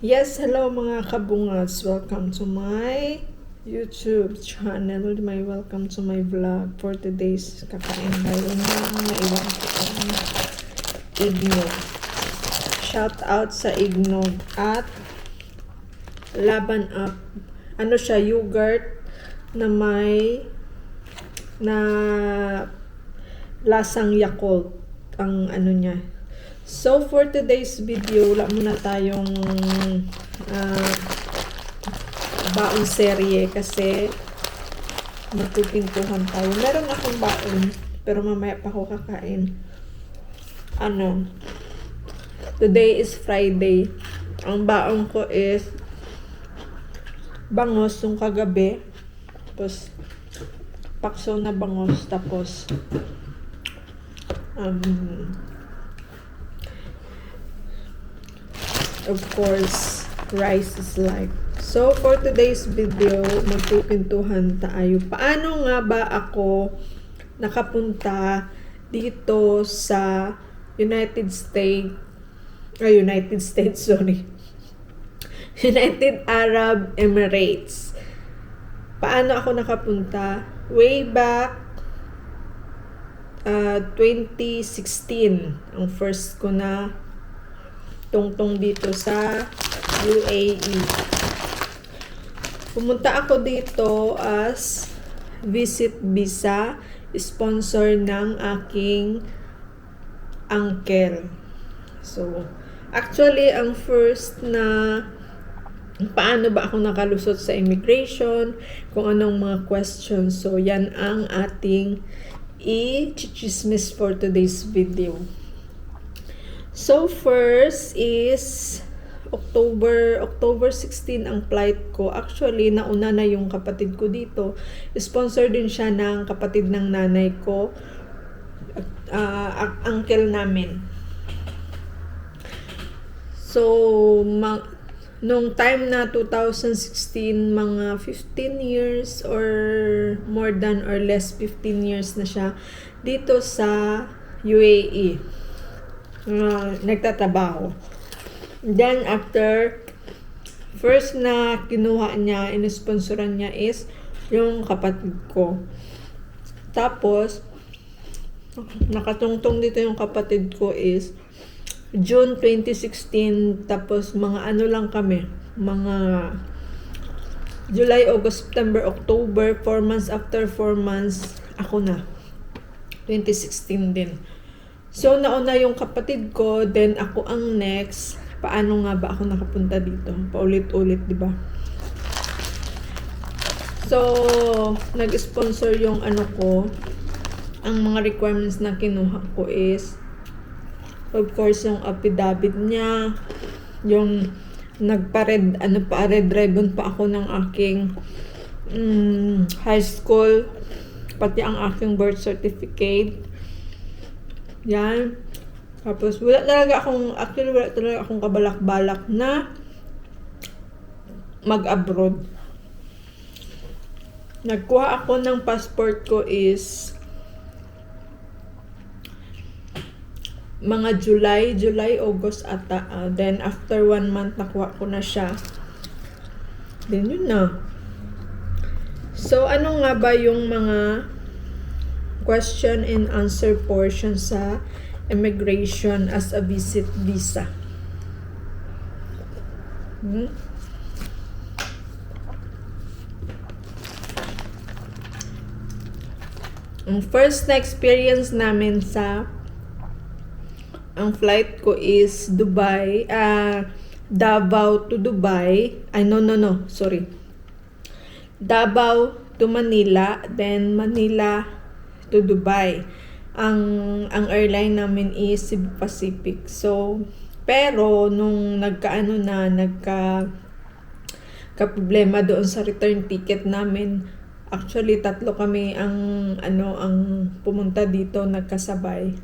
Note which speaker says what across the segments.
Speaker 1: Yes, hello mga kabungas. Welcome to my YouTube channel. My welcome to my vlog for today's kakain tayo ng naiwan ko ang ignog. Shout out sa ignog at laban up. Ano siya, yogurt na may na lasang Yakult ang ano niya. So, for today's video, wala muna tayong uh, baong serye kasi magpipintuhan tayo. Meron akong baon, pero mamaya pa ako kakain. Ano? Today is Friday. Ang baon ko is bangos yung kagabi. Tapos, pakso na bangos. Tapos, um, of course, rice is life. So, for today's video, magpipintuhan tayo. Paano nga ba ako nakapunta dito sa United States, ah, United States, sorry. United Arab Emirates. Paano ako nakapunta? Way back uh, 2016, ang first ko na tungtong dito sa UAE. Pumunta ako dito as visit visa sponsor ng aking uncle. So, actually, ang first na paano ba ako nakalusot sa immigration, kung anong mga questions. So, yan ang ating i-chismis for today's video. So first is October October 16 ang flight ko. Actually, nauna na yung kapatid ko dito. Sponsor din siya ng kapatid ng nanay ko. Uh, uncle namin. So, ma- nung time na 2016, mga 15 years or more than or less 15 years na siya dito sa UAE uh, nagtatrabaho. Then, after, first na kinuha niya, inisponsoran niya is yung kapatid ko. Tapos, nakatungtong dito yung kapatid ko is June 2016, tapos mga ano lang kami, mga July, August, September, October, 4 months after 4 months, ako na. 2016 din. So, nauna yung kapatid ko, then ako ang next. Paano nga ba ako nakapunta dito? Paulit-ulit, di ba? So, nag-sponsor yung ano ko. Ang mga requirements na kinuha ko is, of course, yung affidavit niya, yung nagpa-red, ano pa, red ribbon pa ako ng aking um, high school, pati ang aking birth certificate, yan. Tapos, wala talaga akong, actually, wala talaga akong kabalak-balak na mag-abroad. Nagkuha ako ng passport ko is mga July, July, August ata. Uh, then, after one month, nakuha ko na siya. Then, yun na. So, ano nga ba yung mga question and answer portion sa immigration as a visit visa. Hmm? Ang first na experience namin sa ang flight ko is Dubai, uh, Davao to Dubai. Ay, no, no, no. Sorry. Davao to Manila, then Manila to Dubai. Ang ang airline namin is Pacific. So, pero nung nagkaano na nagka ka problema doon sa return ticket namin, actually tatlo kami ang ano ang pumunta dito nagkasabay.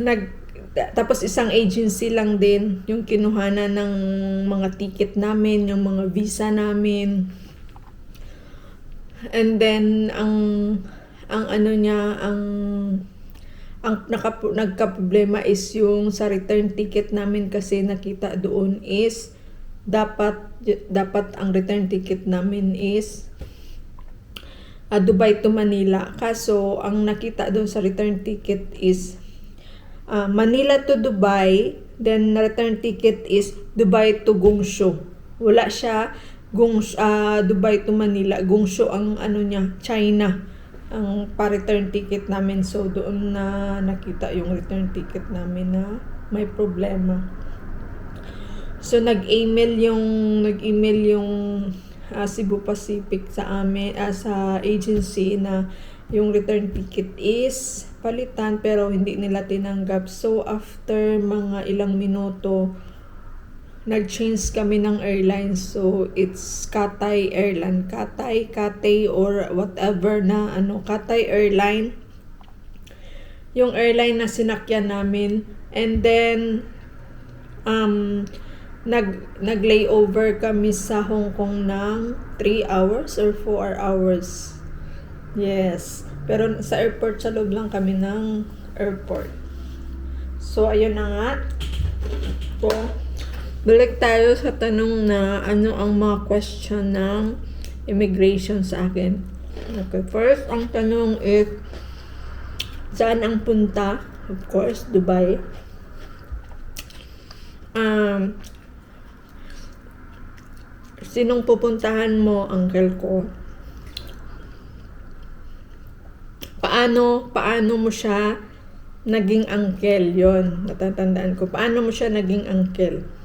Speaker 1: Nag tapos isang agency lang din yung kinuhanan ng mga ticket namin, yung mga visa namin. And then ang ang ano niya, ang ang naka, nagka-problema is yung sa return ticket namin kasi nakita doon is dapat dapat ang return ticket namin is ah, Dubai to Manila. Kaso ang nakita doon sa return ticket is ah, Manila to Dubai, then return ticket is Dubai to Guangzhou. Wala siya Guangzhou, ah, Dubai to Manila. Guangzhou ang ano niya, China ang pa-return ticket namin. So, doon na nakita yung return ticket namin na may problema. So, nag-email yung, nag-email yung ah, Cebu Pacific sa amin, ah, sa agency na yung return ticket is palitan pero hindi nila tinanggap. So, after mga ilang minuto, nag-change kami ng airline. So, it's Cathay Airline. Cathay, Cathay, or whatever na, ano, Cathay Airline. Yung airline na sinakyan namin. And then, um, nag, nag-layover kami sa Hong Kong ng 3 hours or 4 hours. Yes. Pero sa airport, sa loob lang kami ng airport. So, ayun na nga. So, Balik tayo sa tanong na ano ang mga question ng immigration sa akin. Okay, first, ang tanong is, saan ang punta? Of course, Dubai. Um, sinong pupuntahan mo, uncle ko? Paano, paano mo siya naging uncle? Yon natatandaan ko. Paano mo siya naging uncle?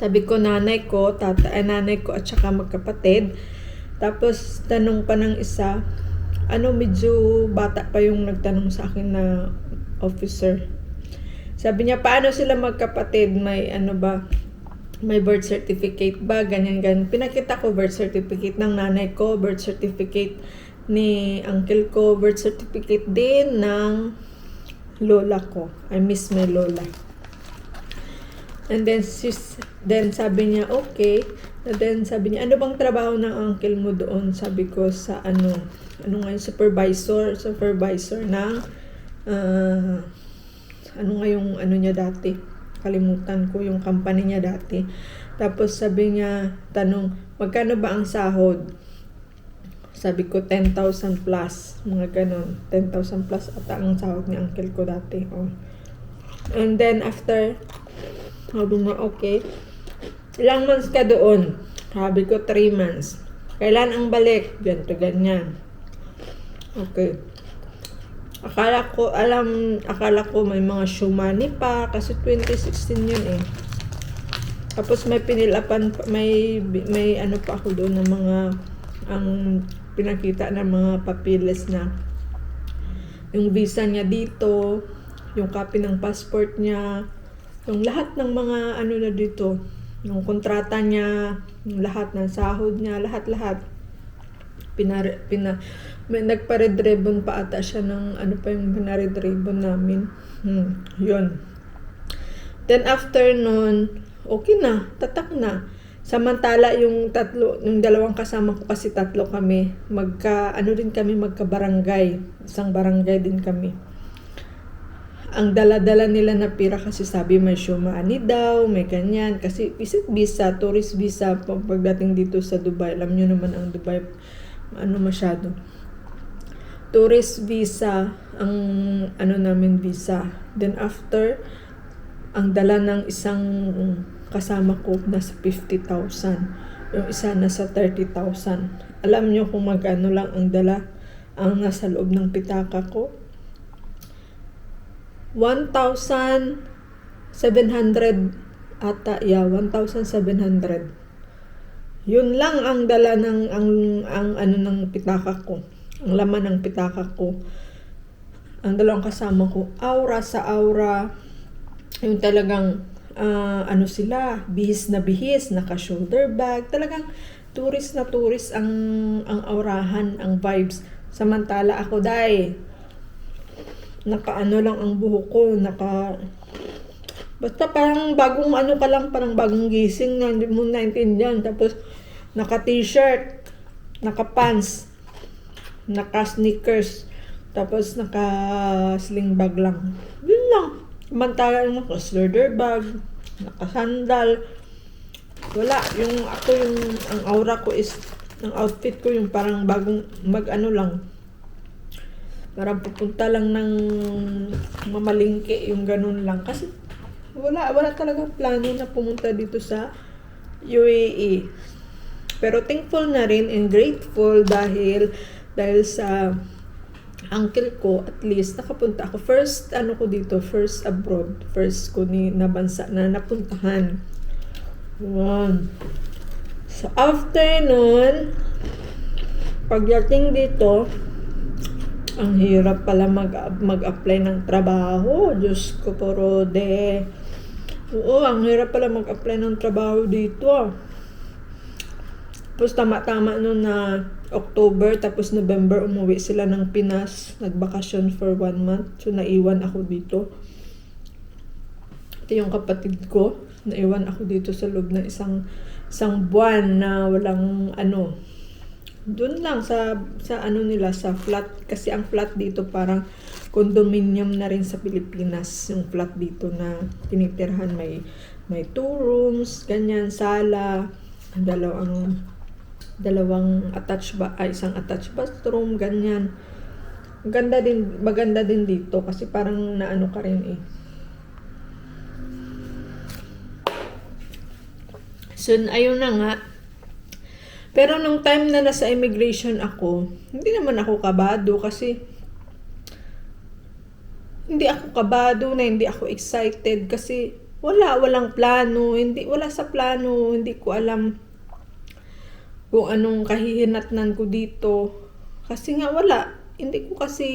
Speaker 1: Sabi ko, nanay ko, tata, eh, nanay ko at saka magkapatid. Tapos, tanong pa ng isa, ano, medyo bata pa yung nagtanong sa akin na officer. Sabi niya, paano sila magkapatid? May ano ba? May birth certificate ba? Ganyan, ganyan. Pinakita ko birth certificate ng nanay ko, birth certificate ni uncle ko, birth certificate din ng lola ko. I miss my lola. And then, sis, then sabi niya, okay. And then sabi niya, ano bang trabaho ng uncle mo doon? Sabi ko sa ano, ano nga yung supervisor, supervisor ng, ah, ano nga yung ano niya dati? Kalimutan ko yung company niya dati. Tapos sabi niya, tanong, magkano ba ang sahod? Sabi ko, 10,000 plus. Mga ganon. 10,000 plus ata ang sahod ni uncle ko dati. Oh. And then, after, sabi niya, okay. Ilang months ka doon? Sabi ko, 3 months. Kailan ang balik? Ganto, ganyan. Okay. Akala ko, alam, akala ko may mga shumani pa kasi 2016 yun eh. Tapos may pinilapan, pa- may, may ano pa ako doon ng mga, ang pinakita ng mga papiles na yung visa niya dito, yung copy ng passport niya, yung lahat ng mga ano na dito, yung kontrata niya, yung lahat ng sahod niya, lahat-lahat. Pinar, pina, may nagpa-red ribbon pa ata siya ng ano pa yung pina-red ribbon namin. Hmm, yun. Then after nun, okay na, tatak na. Samantala yung tatlo, yung dalawang kasama ko kasi tatlo kami, magka, ano din kami, magka-barangay. Isang barangay din kami. Ang dala-dala nila na pira kasi sabi may shumani daw, may ganyan. Kasi visit visa, tourist visa, pag- pagdating dito sa Dubai, alam nyo naman ang Dubai, ano masyado. Tourist visa, ang ano namin visa. Then after, ang dala ng isang kasama ko nasa 50,000. Yung isa nasa 30,000. Alam nyo kung magkano lang ang dala ang nasa loob ng pitaka ko? 1,700 ata, yeah, 1,700. Yun lang ang dala ng ang ang ano ng pitaka ko. Ang laman ng pitaka ko. Ang dalawang kasama ko, aura sa aura. Yung talagang ah, ano sila, bihis na bihis, naka-shoulder bag. Talagang tourist na tourist ang ang aurahan, ang vibes. Samantala ako dai naka ano lang ang buhok ko, naka Basta parang bagong ano ka lang, parang bagong gising na hindi mo naintindihan. Tapos, naka t-shirt, naka pants, naka sneakers. Tapos naka-sling bag lang. Yun lang. Samantalang naka-shoulder bag, naka-sandal. Wala. Yung ako yung, ang aura ko is, ang outfit ko yung parang bagong, mag-ano lang. Parang pupunta lang ng mamalingke, yung ganun lang. Kasi wala, wala talagang plano na pumunta dito sa UAE. Pero thankful na rin and grateful dahil dahil sa uncle ko at least nakapunta ako first ano ko dito first abroad first ko ni na bansa na napuntahan Yun. so after nun pagdating dito ang hirap pala mag, mag-apply ng trabaho. Diyos ko, puro de. Oo, ang hirap pala mag-apply ng trabaho dito. ah. Tapos tama-tama noon na October, tapos November, umuwi sila ng Pinas. Nagbakasyon for one month. So, naiwan ako dito. Ito yung kapatid ko. Naiwan ako dito sa loob ng isang isang buwan na walang ano. Doon lang sa sa ano nila sa flat. Kasi ang flat dito parang condominium na rin sa Pilipinas. Yung flat dito na tinitirhan may may two rooms, ganyan, sala, dalawang dalawang attached ba ay isang attached bathroom ganyan. Ganda din maganda din dito kasi parang naano ka rin eh. So ayun na nga pero nung time na nasa immigration ako hindi naman ako kabado kasi hindi ako kabado na hindi ako excited kasi wala walang plano hindi wala sa plano hindi ko alam kung anong kahihinatnan ko dito. Kasi nga wala. Hindi ko kasi,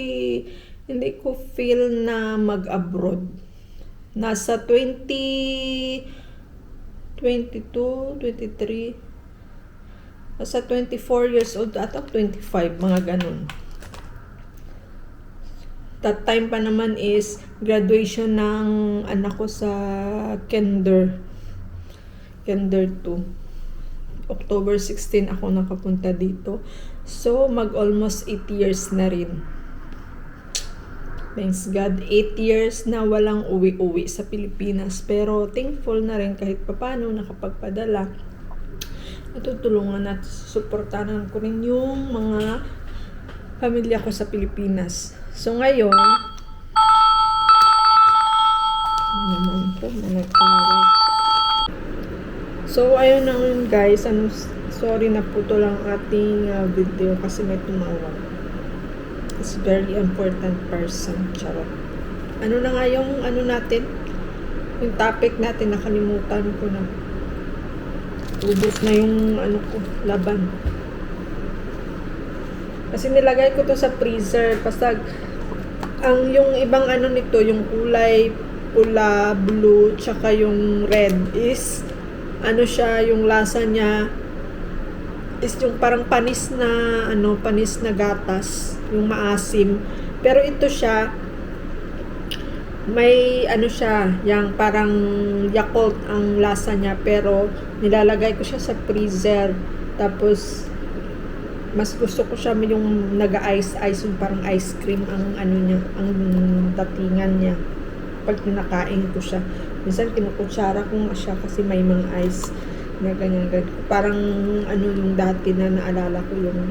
Speaker 1: hindi ko feel na mag-abroad. Nasa 20, 22, 23, nasa 24 years old ata 25, mga ganun. That time pa naman is graduation ng anak ko sa kinder. Kinder 2. October 16 ako nakapunta dito. So, mag almost 8 years na rin. Thanks God, 8 years na walang uwi-uwi sa Pilipinas. Pero thankful na rin kahit papano nakapagpadala. Natutulungan at suportahan ko rin yung mga pamilya ko sa Pilipinas. So ngayon, ano naman po, managtawag. So, ayun na yun guys. Ano, sorry na po to lang ating uh, video kasi may tumawag. It's very important person. Charot. Ano na nga yung ano natin? Yung topic natin, nakalimutan ko na. Ubus na yung ano ko, laban. Kasi nilagay ko to sa freezer. Pasag, ang yung ibang ano nito, yung kulay pula, blue, tsaka yung red is ano siya, yung lasa niya is yung parang panis na ano, panis na gatas, yung maasim. Pero ito siya may ano siya, yung parang Yakult ang lasa niya pero nilalagay ko siya sa freezer. Tapos mas gusto ko siya yung naga-ice ice yung parang ice cream ang ano niya, ang datingan niya pag kinakain ko siya. Minsan kinukutsara ko nga siya kasi may mga ice na ganyan, ganyan. Parang ano yung dati na naalala ko yung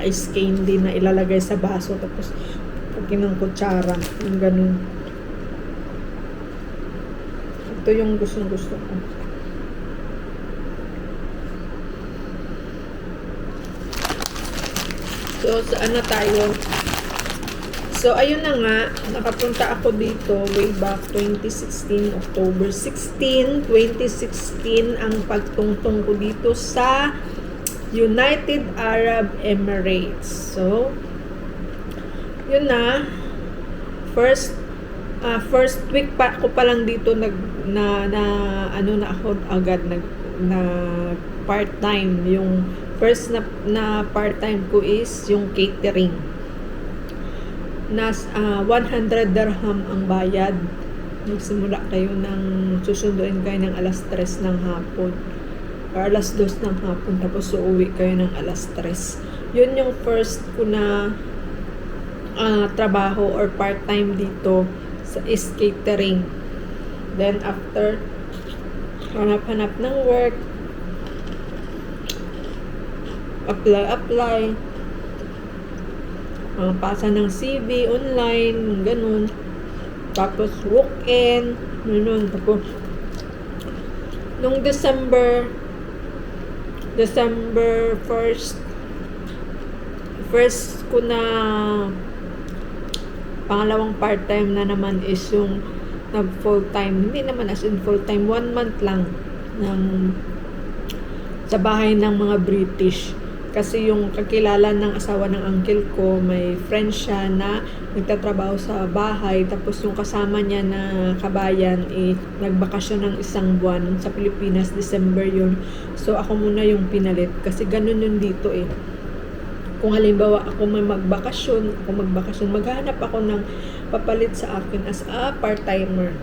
Speaker 1: ice candy na ilalagay sa baso tapos pag kinukutsara, yung ganun. Ito yung gustong gusto ko. So, saan na tayo? So, ayun na nga, nakapunta ako dito way back 2016, October 16, 2016, ang pagtungtong ko dito sa United Arab Emirates. So, yun na, first uh, first week pa ko pa lang dito nag na, na ano na ako agad nag na part-time. Yung first na, na part-time ko is yung catering. Nas uh, 100 dirham ang bayad. Magsimula kayo ng susunduin kayo ng alas 3 ng hapon. Or alas 2 ng hapon tapos uuwi kayo ng alas 3 yun yung first ko na ah, trabaho or part-time dito sa is catering. Then after hanap-hanap ng work, apply apply. Uh, pasa ng CV online ganun. Tapos walk-in ganun. Tapos nung December December 1st first ko na pangalawang part-time na naman is yung nag full-time hindi naman as in full-time one month lang ng sa bahay ng mga British kasi yung kakilala ng asawa ng uncle ko, may friend siya na nagtatrabaho sa bahay. Tapos yung kasama niya na kabayan, eh, nagbakasyon ng isang buwan sa Pilipinas, December yun. So ako muna yung pinalit kasi ganun yun dito eh. Kung halimbawa ako may magbakasyon, ako magbakasyon, maghanap ako ng papalit sa akin as a part-timer.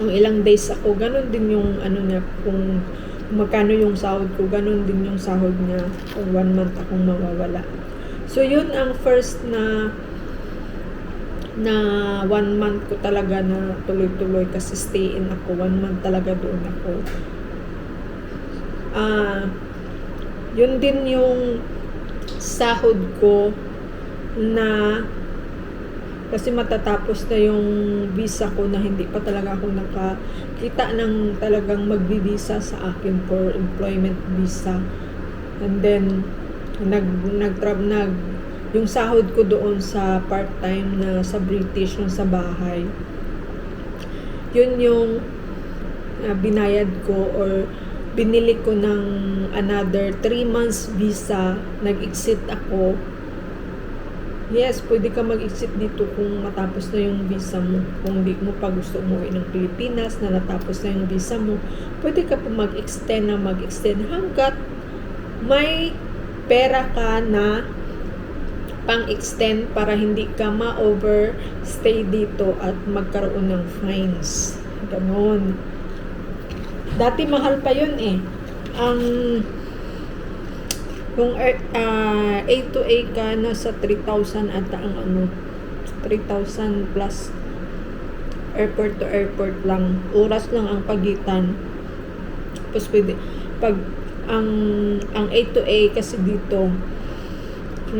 Speaker 1: Kung ilang days ako, ganun din yung ano niya, kung magkano yung sahod ko, ganun din yung sahod niya kung one month akong mawawala. So, yun ang first na na one month ko talaga na tuloy-tuloy kasi stay in ako. One month talaga doon ako. Ah, yun din yung sahod ko na kasi matatapos na yung visa ko na hindi pa talaga ako nakakita ng talagang magbibisa sa akin for employment visa. And then, nag, nag, nag, yung sahod ko doon sa part-time na sa British, yung sa bahay, yun yung uh, binayad ko or binili ko ng another 3 months visa, nag-exit ako Yes, pwede ka mag-exit dito kung matapos na yung visa mo. Kung hindi mo pa gusto umuwi ng Pilipinas na natapos na yung visa mo, pwede ka pa mag-extend na mag-extend hanggat may pera ka na pang-extend para hindi ka ma-overstay dito at magkaroon ng fines. Ganon. Dati mahal pa yun eh. Ang yung uh, A to A ka, nasa 3,000 ata ang ano, 3,000 plus airport to airport lang. Oras lang ang pagitan. Tapos pwede, pag ang ang A to A kasi dito,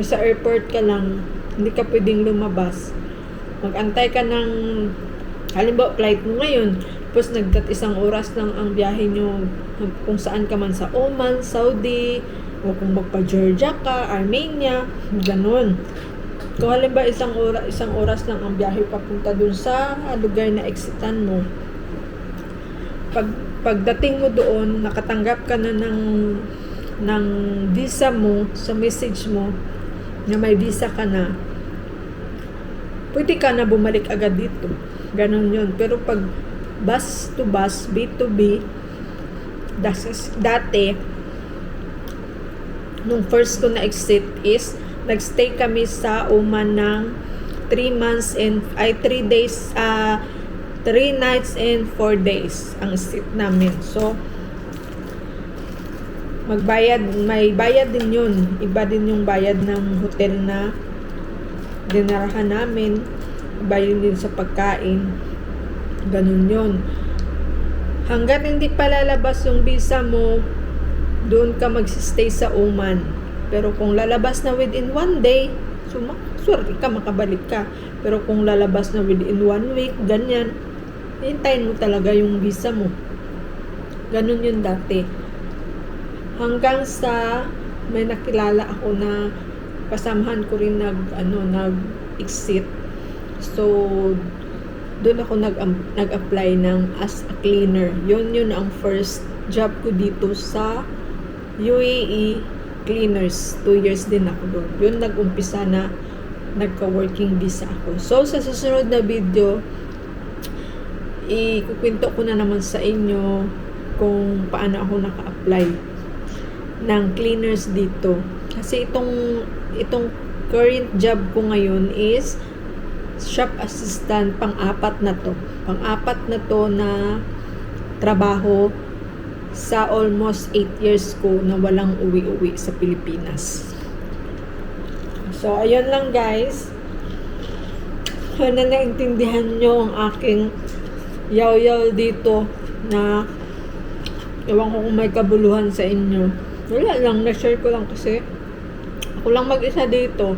Speaker 1: sa airport ka lang, hindi ka pwedeng lumabas. Mag-antay ka ng, halimbawa, flight mo ngayon, tapos nagdat isang oras lang ang biyahe nyo kung saan ka man sa Oman, Saudi, o kung magpa-Georgia ka, Armenia, ganun. Kung halimbawa isang oras, isang oras lang ang biyahe papunta dun sa lugar na exitan mo, pag pagdating mo doon, nakatanggap ka na ng ng visa mo sa message mo na may visa ka na, pwede ka na bumalik agad dito. Ganon yon Pero pag bus to bus, B to B, dati, nung first ko na exit is nagstay kami sa Oman ng 3 months and ay 3 days uh, 3 nights and 4 days ang sit namin. So magbayad, may bayad din yun. Iba din yung bayad ng hotel na dinarahan namin. Iba yun din sa pagkain. Ganun yun. Hanggat hindi pa lalabas yung visa mo, doon ka magsistay sa Oman. Pero kung lalabas na within one day, so swerte ka, makabalik ka. Pero kung lalabas na within one week, ganyan, hintayin mo talaga yung visa mo. Ganun yun dati. Hanggang sa may nakilala ako na kasamahan ko rin nag, ano, nag-exit. So, doon ako nag, nag-apply ng as a cleaner. Yun yun ang first job ko dito sa UAE cleaners. 2 years din ako doon. Yun nag-umpisa na nagka-working visa ako. So, sa susunod na video, ikukwento ko na naman sa inyo kung paano ako naka-apply ng cleaners dito. Kasi itong itong current job ko ngayon is shop assistant pang-apat na to. Pang-apat na to na trabaho sa almost 8 years ko na walang uwi-uwi sa Pilipinas. So, ayun lang guys. Sana naintindihan nyo ang aking yaw-yaw dito na ewan ko kung may kabuluhan sa inyo. Wala lang, na-share ko lang kasi ako lang mag-isa dito.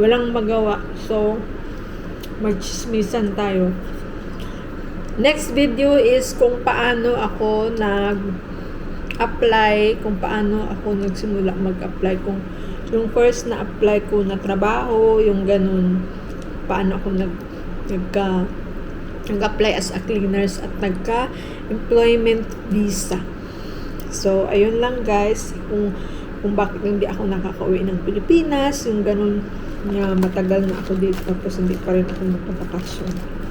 Speaker 1: Walang magawa. So, magchismisan tayo. Next video is kung paano ako nag-apply, kung paano ako nagsimula mag-apply, kung yung first na apply ko na trabaho, yung ganun, paano ako nag, nagka, nag-apply as a cleaners at nagka-employment visa. So, ayun lang guys, kung kung bakit hindi ako nakakauwi ng Pilipinas, yung ganun na matagal na ako dito tapos hindi pa rin ako magpapakasyon.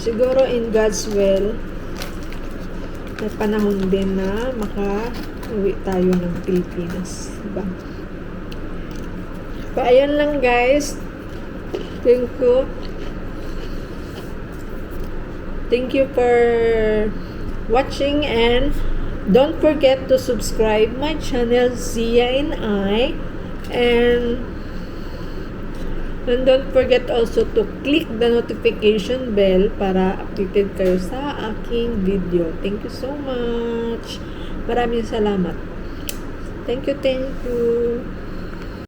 Speaker 1: Siguro in God's will, may panahon din na maka-uwi tayo ng Pilipinas. Diba? So, ayun lang guys. Thank you. Thank you for watching and don't forget to subscribe my channel Zia and I and and don't forget also to click the notification bell para updated kayo sa aking video. Thank you so much. Maraming salamat. Thank you, thank you.